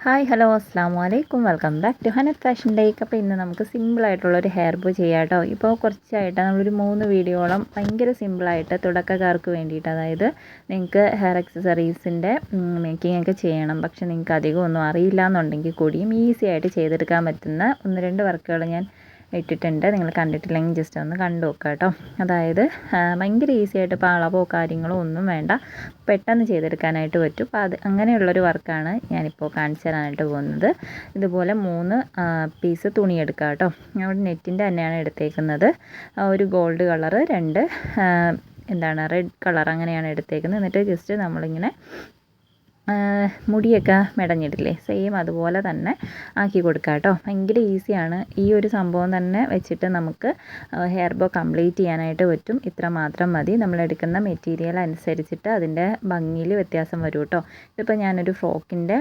Hi hello അസ്സാം വലൈക്കും welcome back to Hanath fashion ഡേക്ക് അപ്പോൾ ഇന്ന് നമുക്ക് സിമ്പിളായിട്ടുള്ളൊരു ഹെയർ ബോ ചെയ്യാം കേട്ടോ ഇപ്പോൾ കുറച്ചായിട്ട് നമ്മളൊരു മൂന്ന് വീഡിയോളം ഭയങ്കര സിമ്പിളായിട്ട് തുടക്കക്കാർക്ക് വേണ്ടിയിട്ട് അതായത് നിങ്ങൾക്ക് ഹെയർ അക്സസറീസിന്റെ മേക്കിംഗ് ഒക്കെ ചെയ്യണം. പക്ഷേ നിങ്ങൾക്ക് അധികം ഒന്നും അറിയില്ല എന്നുണ്ടെങ്കിൽ കൂടിയും ഈസി ആയിട്ട് ചെയ്തെടുക്കാൻ പറ്റുന്ന ഒന്ന് രണ്ട് വർക്കുകൾ ഞാൻ ഇട്ടിട്ടുണ്ട്. നിങ്ങൾ കണ്ടിട്ടില്ലെങ്കിൽ ജസ്റ്റ് ഒന്ന് കണ്ടു നോക്കുക കേട്ടോ. അതായത് ഭയങ്കര ഈസി ആയിട്ട് ഇപ്പോൾ അളവോ കാര്യങ്ങളോ ഒന്നും വേണ്ട. പെട്ടെന്ന് ചെയ്തെടുക്കാനായിട്ട് പറ്റും. അപ്പോൾ അത് അങ്ങനെയുള്ളൊരു വർക്കാണ് ഞാനിപ്പോൾ കാണിച്ചു തരാനായിട്ട് പോകുന്നത്. ഇതുപോലെ മൂന്ന് പീസ് തുണി എടുക്കുക കേട്ടോ. ഞങ്ങളുടെ നെറ്റിന്റെ തന്നെയാണ് എടുത്തേക്കുന്നത്. ഒരു ഗോൾഡ് കളറ് രണ്ട് എന്താണ് റെഡ് കളർ അങ്ങനെയാണ് എടുത്തേക്കുന്നത്. എന്നിട്ട് ജസ്റ്റ് നമ്മളിങ്ങനെ മുടിയൊക്കെ മെടഞ്ഞിട്ടില്ലേ? സെയിം അതുപോലെ തന്നെ ആക്കി കൊടുക്കുക കേട്ടോ ഭയങ്കര ഈസിയാണ് ഈ ഒരു സംഭവം തന്നെ വെച്ചിട്ട് നമുക്ക് ഹെയർ ബോ കംപ്ലീറ്റ് ചെയ്യാനായിട്ട് പറ്റും. ഇത്ര മാത്രം മതി. നമ്മൾ എടുക്കുന്ന മെറ്റീരിയൽ അനുസരിച്ചിട്ട് അതിന്റെ ഭംഗിയിൽ വ്യത്യാസം വരും കേട്ടോ ഇതിപ്പോൾ ഞാനൊരു ഫ്രോക്കിന്റെ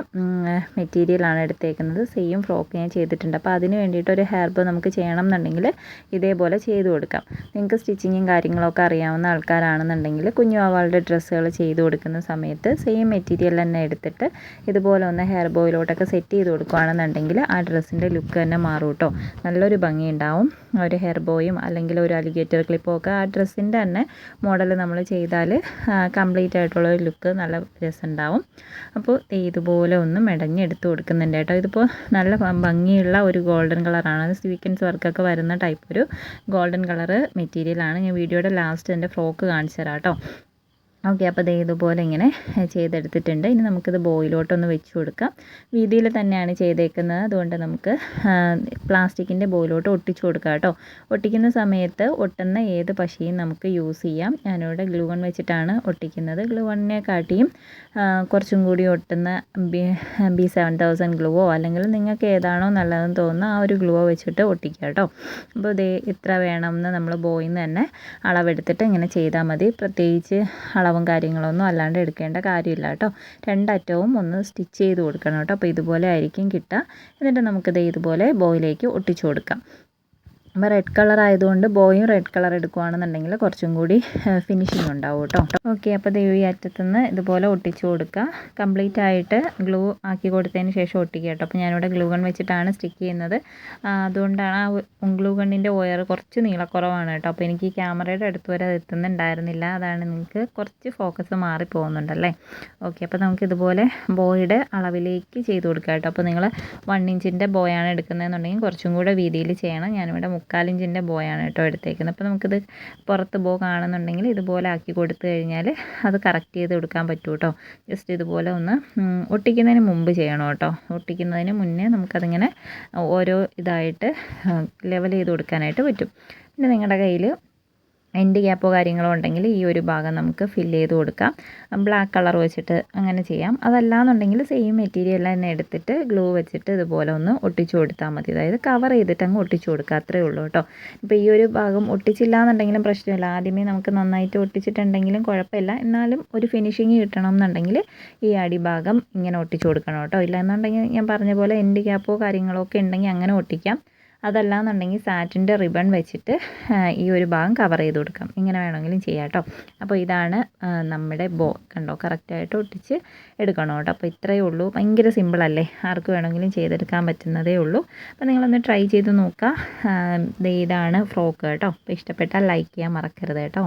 മെറ്റീരിയലാണ് എടുത്തേക്കുന്നത്. സെയിം ഫ്രോക്ക് ഞാൻ ചെയ്തിട്ടുണ്ട്. അപ്പോൾ അതിന് വേണ്ടിയിട്ട് ഒരു ഹെയർ ബോ നമുക്ക് ചെയ്യണം എന്നുണ്ടെങ്കിൽ ഇതേപോലെ ചെയ്ത് കൊടുക്കാം. നിങ്ങൾക്ക് സ്റ്റിച്ചിങ്ങും കാര്യങ്ങളൊക്കെ അറിയാവുന്ന ആൾക്കാരാണെന്നുണ്ടെങ്കിൽ കുഞ്ഞു ആവാളുടെ ഡ്രസ്സുകൾ ചെയ്ത് കൊടുക്കുന്ന സമയത്ത് സെയിം മെറ്റീരിയൽ തന്നെ തന്നെ എടുത്തിട്ട് ഇതുപോലെ ഒന്ന് ഹെയർ ബോയിലോട്ടൊക്കെ സെറ്റ് ചെയ്ത് കൊടുക്കുകയാണെന്നുണ്ടെങ്കിൽ ആ ഡ്രസ്സിന്റെ ലുക്ക് തന്നെ മാറും കേട്ടോ നല്ലൊരു ഭംഗി ഉണ്ടാവും ഒരു ഹെയർ ബോയും അല്ലെങ്കിൽ ഒരു അലിഗേറ്റർ ക്ലിപ്പോ ഒക്കെ ആ ഡ്രസ്സിന്റെ തന്നെ മോഡൽ നമ്മൾ ചെയ്താൽ കംപ്ലീറ്റ് ആയിട്ടുള്ള ഒരു ലുക്ക് നല്ല രസമുണ്ടാവും. അപ്പോൾ ഇതുപോലെ ഒന്ന് മെടഞ്ഞെടുത്ത് കൊടുക്കുന്നുണ്ട് കേട്ടോ. ഇതിപ്പോൾ നല്ല ഭംഗിയുള്ള ഒരു ഗോൾഡൻ കളറാണ് സ്വീക്കൻസ് വർക്കൊക്കെ വരുന്ന ടൈപ്പ് ഒരു ഗോൾഡൻ കളറ് മെറ്റീരിയലാണ് ഞാൻ വീഡിയോയുടെ ലാസ്റ്റ് എന്റെ ഫ്രോക്ക് കാണിച്ചു തരാം കേട്ടോ ഓക്കെ അപ്പോൾ ദേ ഇതുപോലെ ഇങ്ങനെ ചെയ്തെടുത്തിട്ടുണ്ട്. ഇനി നമുക്കിത് ബോയിലോട്ടൊന്ന് വെച്ച് കൊടുക്കാം. വീതിയിൽ തന്നെയാണ് ചെയ്തേക്കുന്നത്. അതുകൊണ്ട് നമുക്ക് പ്ലാസ്റ്റിക്കിന്റെ ബോയിലോട്ട് ഒട്ടിച്ചു കൊടുക്കാം കേട്ടോ. ഒട്ടിക്കുന്ന സമയത്ത് ഒട്ടുന്ന ഏത് പശയും നമുക്ക് യൂസ് ചെയ്യാം. ഞാനിവിടെ ഗ്ലൂവൺ വെച്ചിട്ടാണ് ഒട്ടിക്കുന്നത്. ഗ്ലൂവണിനെ കാട്ടിയും കുറച്ചും കൂടി ഒട്ടുന്ന ബി ബി സെവൻ തൗസൻഡ് ഗ്ലൂവോ അല്ലെങ്കിൽ നിങ്ങൾക്ക് ഏതാണോ നല്ലതെന്ന് തോന്നുന്ന ആ ഒരു ഗ്ലൂവോ വെച്ചിട്ട് ഒട്ടിക്കുക കേട്ടോ. അപ്പോൾ ഇത് ഇത്ര വേണമെന്ന് നമ്മൾ ബോയിൽ നിന്ന് തന്നെ അളവെടുത്തിട്ട് ഇങ്ങനെ ചെയ്താൽ മതി. പ്രത്യേകിച്ച് അളവ് അളവും കാര്യങ്ങളൊന്നും അല്ലാണ്ട് എടുക്കേണ്ട കാര്യമില്ല കേട്ടോ. രണ്ടറ്റവും ഒന്ന് സ്റ്റിച്ച് ചെയ്ത് കൊടുക്കണം കേട്ടോ. അപ്പോൾ ഇതുപോലെ ആയിരിക്കും കിട്ടുക. എന്നിട്ട് നമുക്കിത് ഇതുപോലെ ബോയിലേക്ക് ഒട്ടിച്ചു കൊടുക്കാം. അപ്പോൾ റെഡ് കളർ ആയതുകൊണ്ട് ബോയും റെഡ് കളർ എടുക്കുകയാണെന്നുണ്ടെങ്കിൽ കുറച്ചും കൂടി ഫിനിഷിംഗ് ഉണ്ടാവും കേട്ടോ ഓക്കെ അപ്പോൾ ദേവി ഈ അറ്റത്തുനിന്ന് ഇതുപോലെ ഒട്ടിച്ചു കൊടുക്കുക. കംപ്ലീറ്റ് ആയിട്ട് ഗ്ലൂ ആക്കി കൊടുത്തതിന് ശേഷം ഒട്ടിക്കുക കേട്ടോ അപ്പോൾ ഞാനിവിടെ ഗ്ലൂ ഗൺ വെച്ചിട്ടാണ് സ്റ്റിക്ക് ചെയ്യുന്നത്. അതുകൊണ്ടാണ് ആ ഗ്ലൂ ഗണ്ണിന്റെ വയർ കുറച്ച് നീളക്കുറവാണ് കേട്ടോ അപ്പോൾ എനിക്ക് ഈ ക്യാമറയുടെ അടുത്ത് വരെ എത്തുന്നുണ്ടായിരുന്നില്ല. അതാണ് നിങ്ങൾക്ക് കുറച്ച് ഫോക്കസ് മാറി പോകുന്നുണ്ടല്ലേ ഓക്കെ അപ്പോൾ നമുക്ക് ഇതുപോലെ ബോയുടെ അളവിലേക്ക് ചെയ്ത് കൊടുക്കാം കേട്ടോ അപ്പോൾ നിങ്ങൾ വൺ ഇഞ്ചിന്റെ ബോയാണ് എടുക്കുന്നതെന്നുണ്ടെങ്കിൽ കുറച്ചും കൂടെ വീതിയിൽ ചെയ്യണം. ഞാനിവിടെ മുക്കാലിഞ്ചിന്റെ ബോയാണ് കേട്ടോ എടുത്തേക്കുന്നത്. അപ്പോൾ നമുക്കിത് പുറത്ത് ബോ കാണുന്നുണ്ടെങ്കിൽ ഇതുപോലെ ആക്കി കൊടുത്തു കഴിഞ്ഞാൽ അത് കറക്റ്റ് ചെയ്ത് കൊടുക്കാൻ പറ്റും കേട്ടോ. ജസ്റ്റ് ഇതുപോലെ ഒന്ന് ഒട്ടിക്കുന്നതിന് മുമ്പ് ചെയ്യണം കേട്ടോ. ഒട്ടിക്കുന്നതിന് മുന്നേ നമുക്കതിങ്ങനെ ഓരോ ഇതായിട്ട് ലെവൽ ചെയ്ത് കൊടുക്കാനായിട്ട് പറ്റും. പിന്നെ നിങ്ങളുടെ കയ്യിൽ എൻഡ് ഗ്യാപ്പോ കാര്യങ്ങളോ ഉണ്ടെങ്കിൽ ഈ ഒരു ഭാഗം നമുക്ക് ഫില്ല് ചെയ്ത് കൊടുക്കാം. ബ്ലാക്ക് കളർ വെച്ചിട്ട് അങ്ങനെ ചെയ്യാം. അതല്ലാന്നുണ്ടെങ്കിൽ സെയിം മെറ്റീരിയൽ തന്നെ എടുത്തിട്ട് ഗ്ലൂ വെച്ചിട്ട് ഇതുപോലെ ഒന്ന് ഒട്ടിച്ചു കൊടുത്താൽ മതി. അതായത് കവർ ചെയ്തിട്ട് അങ്ങ് ഒട്ടിച്ചു കൊടുക്കുക. അത്രേ ഉള്ളൂ കേട്ടോ. ഇപ്പോൾ ഈ ഒരു ഭാഗം ഒട്ടിച്ചില്ല എന്നുണ്ടെങ്കിലും പ്രശ്നമില്ല. ആദ്യമേ നമുക്ക് നന്നായിട്ട് ഒട്ടിച്ചിട്ടുണ്ടെങ്കിലും കുഴപ്പമില്ല. എന്നാലും ഒരു ഫിനിഷിങ് കിട്ടണം എന്നുണ്ടെങ്കിൽ ഈ അടിഭാഗം ഇങ്ങനെ ഒട്ടിച്ചു കൊടുക്കണം കേട്ടോ. ഇല്ല എന്നുണ്ടെങ്കിൽ ഞാൻ പറഞ്ഞ പോലെ എൻഡ് ഗ്യാപ്പോ കാര്യങ്ങളോ ഒക്കെ ഉണ്ടെങ്കിൽ അങ്ങനെ ഒട്ടിക്കാം. അതല്ലാന്നുണ്ടെങ്കിൽ സാറ്റിന്റെ റിബൺ വെച്ചിട്ട് ഈ ഒരു ഭാഗം കവർ ചെയ്ത് കൊടുക്കാം. ഇങ്ങനെ വേണമെങ്കിലും ചെയ്യാം കേട്ടോ. അപ്പോൾ ഇതാണ് നമ്മുടെ ബോ കണ്ടോ? കറക്റ്റായിട്ട് ഒട്ടിച്ച് എടുക്കണം കേട്ടോ. അപ്പോൾ ഇത്രയേ ഉള്ളൂ. ഭയങ്കര സിമ്പിളല്ലേ ആർക്ക് വേണമെങ്കിലും ചെയ്തെടുക്കാൻ പറ്റുന്നതേ ഉള്ളൂ. അപ്പോൾ നിങ്ങളൊന്ന് ട്രൈ ചെയ്ത് നോക്കുക. ഇതാണ് ഫ്രോക്ക് കേട്ടോ. അപ്പോൾ ഇഷ്ടപ്പെട്ടാൽ ലൈക്ക് ചെയ്യാൻ മറക്കരുത് കേട്ടോ.